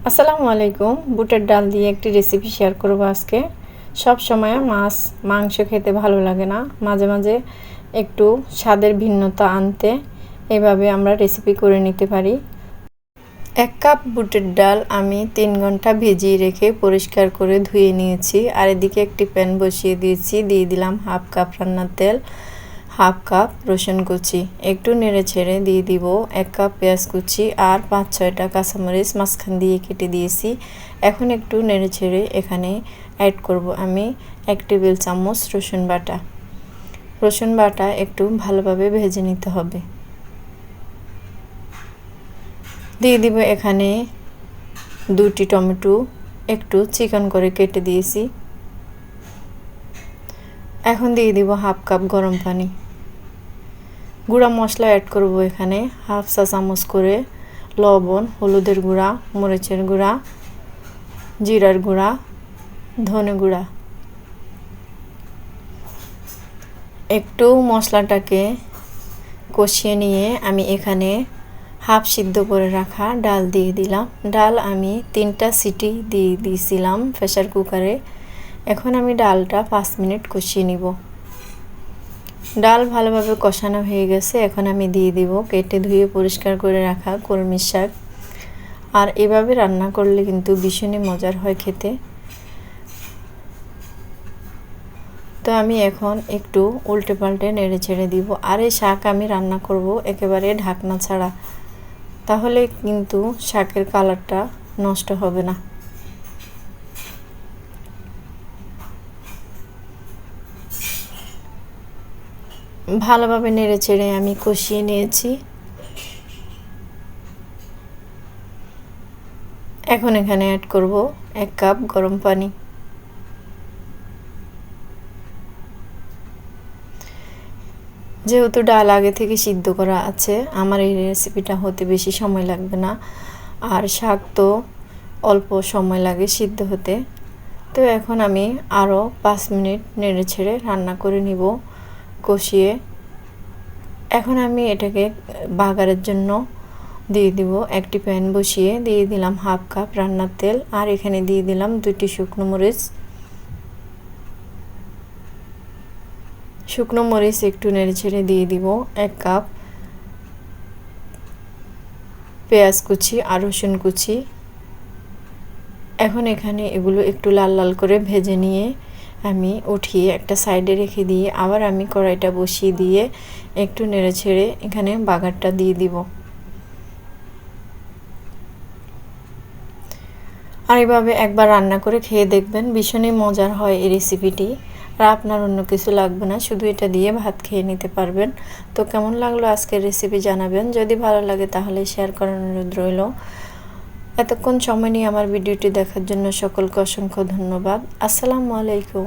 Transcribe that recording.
আসসালামু আলাইকুম। বুটের ডাল দিয়ে একটি রেসিপি শেয়ার করব আজকে। সব সময় মাছ, মাংস খেতে ভালো লাগে না। মাঝে মাঝে একটু স্বাদের ভিন্নতা আনতে এভাবে আমরা রেসিপি করে নিতে পারি। এক কাপ বুটের ডাল আমি তিন ঘণ্টা ভিজিয়ে রেখে পরিষ্কার করে ধুয়ে নিয়েছি। আর এদিকে একটি প্যান বসিয়ে দিয়েছি। দিয়ে দিলাম হাফ কাপ রান্নার তেল। হাফ কাপ রসুন কুচি, একটু নেড়ে ছেড়ে দিয়ে দিব এক কাপ পেঁয়াজ কুচি আর পাঁচ, ছয়টা কাঁচামরিচ মাঝখান দিয়ে কেটে দিয়েছি। এখন একটু নেড়ে ছেড়ে এখানে অ্যাড করব আমি এক টেবিল চামচ রসুন বাটা। রসুন বাটা একটু ভালোভাবে ভেজে নিতে হবে। দিয়ে দিব এখানে দুটি টমেটো, একটু চিকন করে কেটে দিয়েছি। এখন দিয়ে দিব হাফ কাপ গরম পানি। গুঁড়া মশলা অ্যাড করব এখানে হাফ চা চামচ করে, লবণ, হলুদের গুঁড়া, মরিচের গুঁড়া, জিরার গুঁড়া, ধনে গুঁড়া। একটু মশলাটাকে কষিয়ে নিয়ে আমি এখানে হাফ সিদ্ধ করে রাখা ডাল দিয়ে দিলাম। ডাল আমি তিনটা সিটি দিয়ে দিয়েছিলাম প্রেশার কুকারে এখন আমি ডালটা পাঁচ মিনিট কষিয়ে নিব। ডাল ভালোভাবে কষানো হয়ে গেছে, এখন আমি দিয়ে দিব কেটে ধুয়ে পরিষ্কার করে রাখা কলমির শাক। আর এভাবে রান্না করলে কিন্তু ভীষণই মজার হয় খেতে। তো আমি এখন একটু উল্টে পাল্টে নেড়ে ছেড়ে দিব। আর এই শাক আমি রান্না করব একেবারে ঢাকনা ছাড়া। তাহলে কিন্তু শাকের কালারটা নষ্ট হবে না। ভালোভাবে নেড়ে চেড়ে আমি কষিয়ে নিয়েছি। এখন এখানে অ্যাড করব এক কাপ গরম পানি। যেহেতু ডাল আগে থেকে সিদ্ধ করা আছে, আমার এই রেসিপিটা হতে বেশি সময় লাগবে না। আর শাক তো অল্প সময় লাগে সিদ্ধ হতে। তো এখন আমি আরও পাঁচ মিনিট নেড়ে ছেড়ে রান্না করে নিব। কষিয়ে এখন আমি এটাকে বাগারের জন্য দিয়ে দিব একটি প্যান বসিয়ে। দিয়ে দিলাম হাফ কাপ রান্নার তেল আর এখানে দিয়ে দিলাম দুটি শুকনো মরিচ। শুকনো মরিচ একটু নেড়ে ছেড়ে দিয়ে দিব এক কাপ। পেঁয়াজ কুচি আর রসুন কুচি। এখন এখানে এগুলো একটু লাল লাল করে ভেজে নিয়ে আমি উঠিয়ে একটা সাইডে রেখে দিয়ে আবার আমি কড়াইটা বসিয়ে দিয়ে একটু নেড়ে ছেড়ে এখানে বাগারটা দিয়ে দিব। আর এভাবে একবার রান্না করে খেয়ে দেখবেন ভীষণই মজার হয় এই রেসিপিটি আর আপনার অন্য কিছু লাগবে না, শুধু এটা দিয়ে ভাত খেয়ে নিতে পারবেন। তো কেমন লাগল আজকের রেসিপি জানাবেন। যদি ভালো লাগে তাহলে শেয়ার করার অনুরোধ রইল। এতক্ষণ সময় নিয়ে আমার ভিডিওটি দেখার জন্য সকলকে অসংখ্য ধন্যবাদ। আসসালামু আলাইকুম।